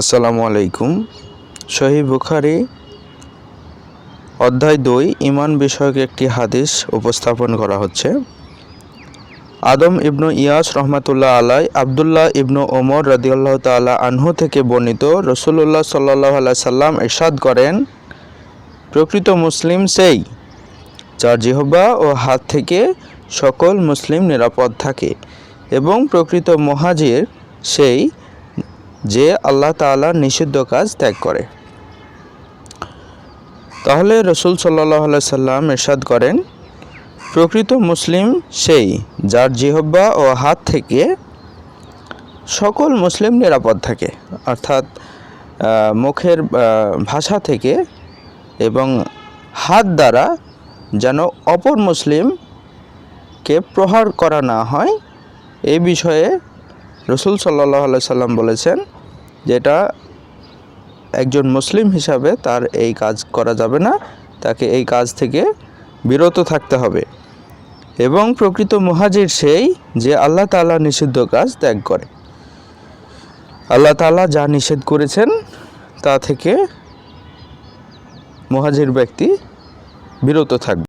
আসসালামু আলাইকুম। সহি বুখারি, অধ্যায় দুই ইমান বিষয়ক একটি হাদিস উপস্থাপন করা হচ্ছে। আদম ইবনু ইয়াস রহমাতুল্লাহ আলাই আবদুল্লাহ ইবনু ওমর রদিয়াল্লাহ তাআলা আনহু থেকে বর্ণিত রসুল্লাহ সাল্লাহ আলাই সাল্লাম এরশাদ করেন, প্রকৃত মুসলিম সেই যার জিহবা ও হাত থেকে সকল মুসলিম নিরাপদ থাকে এবং প্রকৃত মহাজির সেই যে আল্লাহ তাআলার নিষিদ্ধ কাজ ত্যাগ করে। তাহলে রসুল সাল্লাহ সাল্লাম এরশাদ করেন, প্রকৃত মুসলিম সেই যার জিহব্বা ও হাত থেকে সকল মুসলিম নিরাপদ থাকে। অর্থাৎ মুখের ভাষা থেকে এবং হাত দ্বারা যেন অপর মুসলিমকে প্রহার করা না হয় এই বিষয়ে রসুল সাল্লাহ সাল্লাম বলেছেন যেটা একজন মুসলিম হিসাবে তার এই কাজ করা যাবে না, তাকে এই কাজ থেকে বিরত থাকতে হবে। এবং প্রকৃত মহাজির সেই যে আল্লাহ তাআলা নিষিদ্ধ কাজ ত্যাগ করে। আল্লাহ তাআলা যা নিষেধ করেছেন তা থেকে মুহাজির ব্যক্তি বিরত থাকবে।